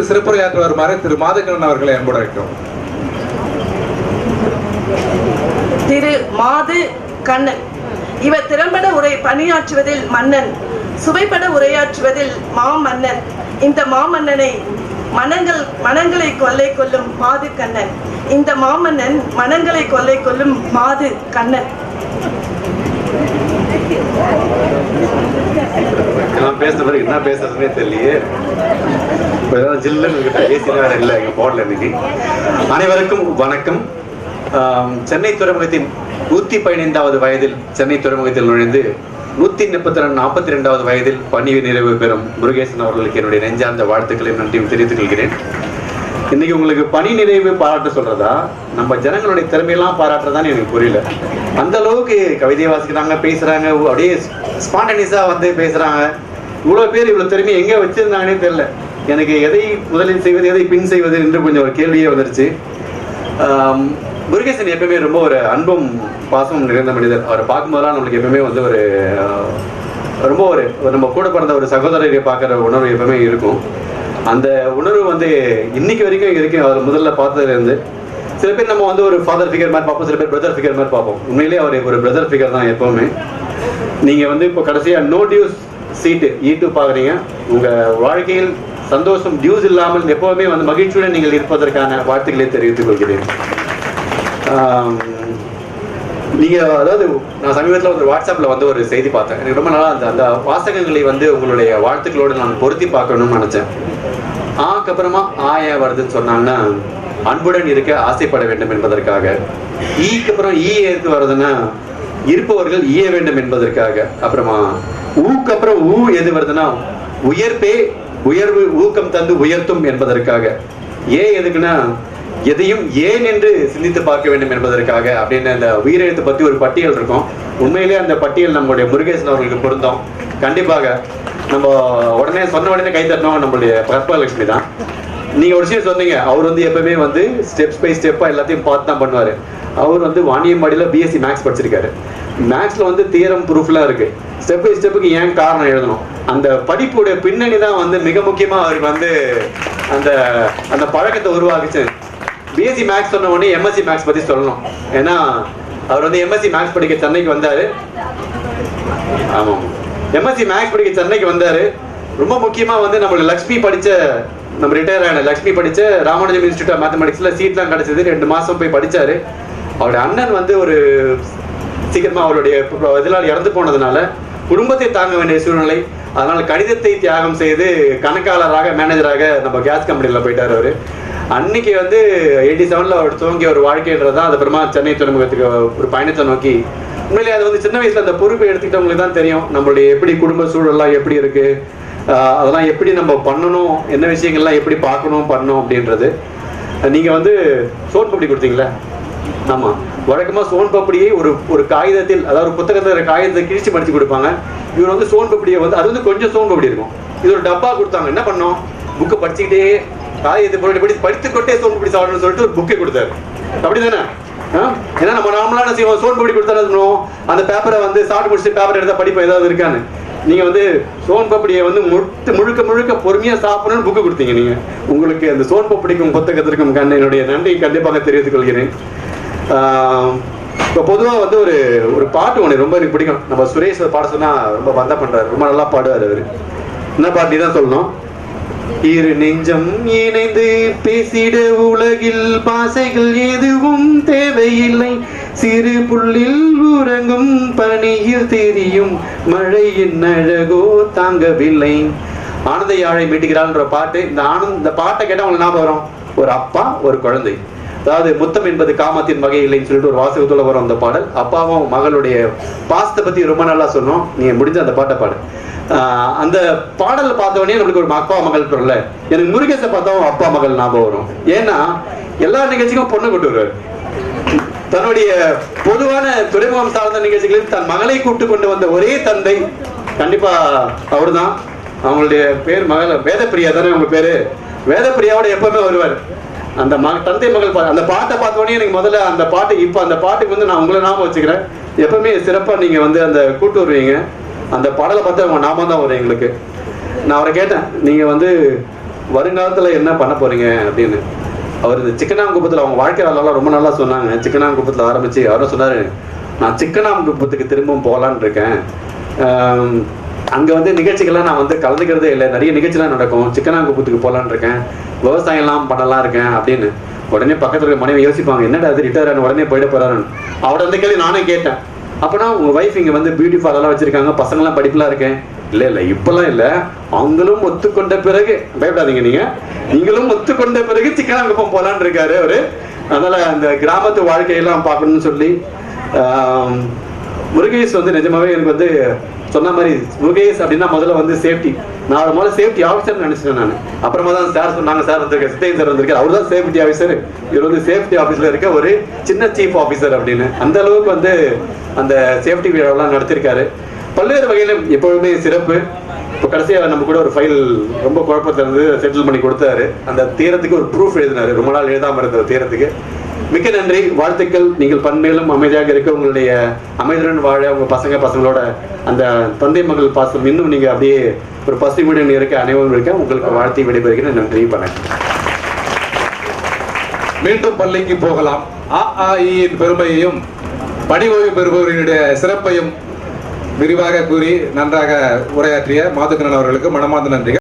சிறப்புரையாற்ற வருமாறு திரு மாதக்கண்ணன் அவர்களை அன்போடு திரு மாது கண்ணன். இவர் திறம்பட உரை பணியாற்றுவதில் மன்னன். சுவைப்பட உரையாற்றுவதில் மாமன்னன். இந்த மாமன்னனை மனங்கள் மனங்களை கொள்ளை கொள்ளும் மாது கண்ணன். இந்த மாமன்னன் மனங்களை கொள்ளை கொள்ளும் மாது கண்ணன். நான் பேசுறது என்ன பேசுறதுனே தெரியலையே. இப்ப ஏதாவது ஜில்லுன்னு வேற இல்லை எங்க போடல இன்னைக்கு. அனைவருக்கும் வணக்கம். சென்னை துறைமுகத்தின் நூத்தி பதினைந்தாவது வயதில் சென்னை துறைமுகத்தில் நுழைந்து நூத்தி முப்பத்தி ரெண்டு நாற்பத்தி ரெண்டாவது வயதில் பணி நிறைவு பெறும் முருகேசன் அவர்களுக்கு என்னுடைய நெஞ்சார்ந்த வாழ்த்துக்களையும் நன்றியும் தெரிவித்துக் கொள்கிறேன். இன்னைக்கு உங்களுக்கு பணி நிறைவு பாராட்டு சொல்றதா? நம்ம ஜனங்களுடைய திறமையெல்லாம் பாராட்டுறதான்னு எனக்கு புரியல. அந்த அளவுக்கு கவிதை வாசிக்கிறாங்க பேசுறாங்க அப்படியே ஸ்பான்டனிஸா வந்து பேசுறாங்க. இவ்வளவு பேர் இவ்வளவு திறமையை எங்க வச்சிருந்தாங்கன்னே தெரியல. எனக்கு எதை முதலில் செய்வது எதை பின் செய்வது என்று கொஞ்சம் ஒரு கேள்வியே வந்துருச்சு. முருகேசன் எப்பவுமே ரொம்ப ஒரு அன்பும் பாசமும் நிறைந்த மனிதர். அவரை பார்க்கும்போதெல்லாம் நம்மளுக்கு எப்பவுமே வந்து ஒரு ரொம்ப ஒரு ஒரு நம்ம கூட பிறந்த ஒரு சகோதரரை பார்க்குற உணர்வு எப்பவுமே இருக்கும். அந்த உணர்வு வந்து இன்னைக்கு வரைக்கும் வரைக்கும் அவர் முதல்ல பார்த்ததுலேருந்து சில பேர் நம்ம வந்து ஒரு ஃபாதர் ஃபிகர் மாதிரி பார்ப்போம் சில பேர் பிரதர் ஃபிகர் மாதிரி பார்ப்போம். உண்மையிலேயே அவர் ஒரு பிரதர் ஃபிகர் தான் எப்போவுமே. நீங்கள் வந்து இப்போ கடைசியாக நோ டியூஸ் சீட்டு ஈட்டு பார்க்குறீங்க. உங்கள் வாழ்க்கையில் சந்தோஷம் டியூஸ் இல்லாமல் எப்போவுமே வந்து மகிழ்ச்சியுடன் நீங்கள் இருப்பதற்கான வாழ்த்துக்களை தெரிவித்துக் கொள்கிறேன். நீங்கள் அதாவது நான் சமீபத்தில் ஒரு வாட்ஸ்அப்பில் வந்து ஒரு செய்தி பார்த்தேன். எனக்கு ரொம்ப நாளாக அந்த அந்த வாசகங்களை வந்து உங்களுடைய வாழ்த்துக்களோடு நான் பொருத்தி பார்க்கணும்னு நினச்சேன். ஆக்கு அப்புறமா ஆயா வருதுன்னு சொன்னாங்கன்னா அன்புடன் இருக்க ஆசைப்பட வேண்டும் என்பதற்காக. ஈக்கு அப்புறம் ஈ எதுக்கு வருதுன்னா இருப்பவர்கள் ஈய வேண்டும் என்பதற்காக. அப்புறமா ஊக்கு அப்புறம் ஊ எது வருதுன்னா உயர்ப்பே உயர்வு ஊக்கம் தந்து உயர்த்தும் என்பதற்காக. ஏ எதுக்குன்னா எதையும் ஏன் என்று சிந்தித்து பார்க்க வேண்டும் என்பதற்காக அப்படின்னு அந்த உயிரெழுத்து பத்தி ஒரு பட்டியல் இருக்கும். உண்மையிலே அந்த பட்டியல் நம்மளுடைய முருகேசன் அவர்களுக்கு பொருந்தோம். கண்டிப்பாக நம்ம உடனே சொன்ன உடனே கை தட்டணும் நம்மளுடைய கற்பலட்சுமி தான். நீங்க ஒரு விஷயம் சொன்னீங்க அவர் வந்து எப்பவுமே வந்து ஸ்டெப்ஸ் பை ஸ்டெப்பா எல்லாத்தையும் பார்த்து தான் பண்ணுவாரு. அவர் வந்து வாணியம்பாடியில பிஎஸ்சி மேக்ஸ் படிச்சிருக்காரு. மேக்ஸ்ல வந்து தியரம் ப்ரூஃப்லாம் இருக்கு. ஸ்டெப் பை ஸ்டெப்புக்கு ஏன் காரணம் எழுதணும்? அந்த படிப்புடைய பின்னணி தான் வந்து மிக முக்கியமா அவருக்கு வந்து அந்த அந்த பழக்கத்தை உருவாக்குச்சு. பிஎஸ்சி மேக்ஸ் சொன்ன உடனே எம்எஸ்சி மேக்ஸ் பத்தி சொல்லணும். ஏன்னா அவர் வந்து எம்எஸ்சி மேக்ஸ் படிக்க சென்னைக்கு வந்தாரு. ஆமாம் எம்எஸ்சி மேக்ஸ் படிக்க சென்னைக்கு வந்தாரு. ரொம்ப முக்கியமா வந்து நம்மளுக்கு லக்ஷ்மி படிச்ச நம்ம ரிட்டையர் ஆன லக்ஷ்மி படிச்ச ராமானுஜம் இன்ஸ்டியூட் ஆஃப் மேத்தமெட்டிக்ஸ்ல சீட்லாம் கிடைச்சது. ரெண்டு மாசம் போய் படிச்சாரு. அவருடைய அண்ணன் வந்து ஒரு சீக்கிரமா அவருடைய இதனால் இறந்து போனதுனால குடும்பத்தை தாங்க வேண்டிய சூழ்நிலை. அதனால கடிதத்தை தியாகம் செய்து கணக்காளராக மேனேஜராக நம்ம கேஸ் கம்பெனியில் போயிட்டார் அவர். அன்னைக்கு வந்து எயிட்டி செவன்ல அவர் துவங்கிய ஒரு வாழ்க்கைன்றதா அது அப்புறமா சென்னை துறைமுகத்துக்கு ஒரு பயணத்தை நோக்கி. உண்மையிலே அது வந்து சின்ன வயசுல அந்த பொறுப்பை எடுத்துக்கிட்டவங்களுக்கு தான் தெரியும். நம்மளுடைய எப்படி குடும்ப சூழல்லாம் எப்படி இருக்கு அதெல்லாம் எப்படி நம்ம பண்ணணும் என்ன விஷயங்கள்லாம் எப்படி பார்க்கணும் பண்ணணும் அப்படின்றது. நீங்க வந்து சோன் பப்படி கொடுத்தீங்களா ஆமா. வழக்கமா சோன் பப்படியை ஒரு ஒரு காகிதத்தில் அதாவது ஒரு புத்தகத்துல காகிதத்தை கிழிச்சு படிச்சு கொடுப்பாங்க. இவர் வந்து சோன் பப்படியை வந்து அது வந்து கொஞ்சம் சோன் பப்படி இருக்கும். இது ஒரு டப்பா கொடுத்தாங்க. என்ன பண்ணோம்? புக்கை படிச்சுக்கிட்டே காகிதத்தை போட்டு படி படித்துக்கொண்டே சோன் பிடி சாப்பிடணும்னு சொல்லிட்டு ஒரு புக்கை கொடுத்தாரு. அப்படிதானே? ஆ? ஏன்னா நம்ம நார்மலா என்ன செய்வோம். சோன் பப்படி கொடுத்தா என்ன பண்ணுவோம்? அந்த பேப்பரை வந்து சாப்பிட்டு முடிச்சு பேப்பர் எடுத்தா படிப்பு ஏதாவது இருக்கான்னு. நீங்கள் வந்து சோன் பப்படியை வந்து முழுக்க முழுக்க முழுக்க பொறுமையாக சாப்பிடணும்னு புக்கு கொடுத்தீங்க நீங்கள் உங்களுக்கு அந்த சோன் பப்படிக்கும் புத்தகத்திற்கும் கண்ண. என்னுடைய நன்றி கண்டிப்பாக தெரிவித்துக் கொள்கிறேன். இப்போ பொதுவாக வந்து ஒரு ஒரு பாட்டு ஒன்று ரொம்ப எனக்கு பிடிக்கும். நம்ம சுரேஷ் பாட சொன்னால் ரொம்ப வந்தா பண்ணுறாரு ரொம்ப நல்லா பாடுவார் அவர். என்ன பாட்டு தான் சொல்லணும்? இரு நெஞ்சம் இணைந்து பேசிட உலகில் பாசைகள் எதுவும் தேவையில்லை. சிறு புள்ளில் உறங்கும் பனியில் தெரியும் மழையின் அழகோ தாங்கவில்லை. ஆனந்த யாழை மீட்டுகிறாள்ன்ற பாட்டு இந்த ஆனந்த் இந்த பாட்டை கேட்டா உங்களுக்கு ஞாபகம் வரும். ஒரு அப்பா ஒரு குழந்தை. அதாவது முத்தம் என்பது காமத்தின் வகை இல்லைன்னு சொல்லிட்டு ஒரு வாசகத்துல வரும் அந்த பாடல். அப்பாவும் மகளுடைய பாசத்தை பத்தி ரொம்ப நல்லா சொன்னோம். நீங்க முடிஞ்ச அந்த பாட்டை பாடு. அந்த பாடலை பார்த்தோடனே நம்மளுக்கு ஒரு அப்பா மகள் இருக்கும்ல எனக்கு முருகேசை பார்த்தா அப்பா மகள் ஞாபகம் வரும். ஏன்னா எல்லா நிகழ்ச்சிக்கும் பொண்ணு கொண்டு வருவார். தன்னுடைய பொதுவான துறைமுகம் சார்ந்த நிகழ்ச்சிகளில் தன் மகளை கூட்டு கொண்டு வந்த ஒரே தந்தை கண்டிப்பா அவருதான். அவங்களுடைய பேர் மகள் வேதப்பிரியா தானே அவங்க பேரு? வேதப்பிரியாவோட எப்பவுமே வருவார். அந்த மக தந்தை மகள் பா- அந்த பாட்டை பார்த்தோடனே எனக்கு முதல்ல அந்த பாட்டு இப்போ அந்த பாட்டுக்கு வந்து நான் உங்களை ஞாபகம் வச்சுக்கிறேன். எப்பவுமே சிறப்பாக நீங்கள் வந்து அந்த கூட்டு வருவீங்க. அந்த பாடலை பார்த்து அவங்க ஞாபகம் தான் வரும் எங்களுக்கு. நான் அவரை கேட்டேன் நீங்கள் வந்து வருங்காலத்தில் என்ன பண்ண போறீங்க? அப்படின்னு. அவர் இந்த சிக்கனாங்குப்பத்தில் அவங்க வாழ்க்கை வரலாம் ரொம்ப நல்லா சொன்னாங்க. சிக்கனாங்குப்பத்தில் ஆரம்பிச்சு அவரும் சொன்னார் நான் சிக்கனாங்குப்பத்துக்கு திரும்பவும் போகலான் இருக்கேன். அங்கே வந்து நிகழ்ச்சிகள்லாம் நான் வந்து கலந்துக்கிறதே இல்லை. நிறைய நிகழ்ச்சிலாம் நடக்கும். சிக்கனாங்குப்பத்துக்கு போகலான்னு இருக்கேன். விவசாயம்லாம் பண்ணலாம் இருக்கேன் அப்படின்னு. உடனே பக்கத்தில் இருக்க மனைவி யோசிப்பாங்க என்னடா அது ரிட்டையர் ஆன உடனே போயிட போறாருன்னு. அவட வந்து கேள்வி நானே கேட்டேன். அப்பனா உங்க வைஃப் இங்க வந்து பியூட்டி பார்லர்லாம் வச்சிருக்காங்க பசங்களாம் படிப்புலாம் இருக்கேன் இல்ல இல்ல இப்பெல்லாம் இல்ல. அவங்களும் ஒத்துக்கொண்ட பிறகு பயப்படாதீங்க நீங்க. நீங்களும் ஒத்துக்கொண்ட பிறகு சிக்கனாங்குப்பம் போலான்னு இருக்காரு அவரு. அதனால அந்த கிராமத்து வாழ்க்கையெல்லாம் பார்க்கணும்னு சொல்லி முருகேஷ் வந்து நிஜமாவே எனக்கு வந்து சொன்ன மாதிரி முருகேஷ் அப்படின்னா முதல்ல வந்து சேஃப்டி நான் முதல்ல சேஃப்டி ஆஃபீஸர் நினைச்சிட்டேன் நான். அப்புறமா தான் சார் சொன்னாங்க சார் வந்திருக்காரு சித்தையன் சார் வந்திருக்காரு. அவர் தான் சேஃப்டி ஆஃபீஸர் இவர் வந்து சேஃப்டி ஆஃபீஸில் இருக்க ஒரு சின்ன சீஃப் ஆஃபீஸர் அப்படின்னு. அந்த அளவுக்கு வந்து அந்த சேஃப்டி விழாவெல்லாம் நடத்திருக்காரு. பல்வேறு வகையிலும் எப்பொழுதுமே சிறப்பு. இப்போ கடைசியாக நம்ம கூட ஒரு ஃபைல் ரொம்ப குழப்பத்தில் இருந்து செட்டில் பண்ணி கொடுத்தாரு. அந்த தீரத்துக்கு ஒரு ப்ரூஃப் எழுதினாரு. ரொம்ப நாள் எழுதாமல் இருந்த தீரத்துக்கு. மிக்க நன்றி. வாழ்த்துக்கள். நீங்கள் பன்மேலும் அமைதியாக இருக்க உங்களுடைய அமைதியுடன் வாழ உங்க பசங்க பசங்களோட அந்த தந்தை மகள் பாசம் இன்னும் நீங்க அப்படியே ஒரு பசுமையுடன் இருக்க அனைவரும் இருக்க உங்களுக்கு வாழ்த்தி விடைபெறுகிறேன். நன்றி. வணக்கம். மீண்டும் பள்ளிக்கு போகலாம். அ ஆ பெருமையையும் பணி ஓய்வு பெறுபவர்களுடைய சிறப்பையும் விரிவாக கூறி நன்றாக உரையாற்றிய மாதுக்கண்ணன் அவர்களுக்கு மனமார்ந்த நன்றிகள்.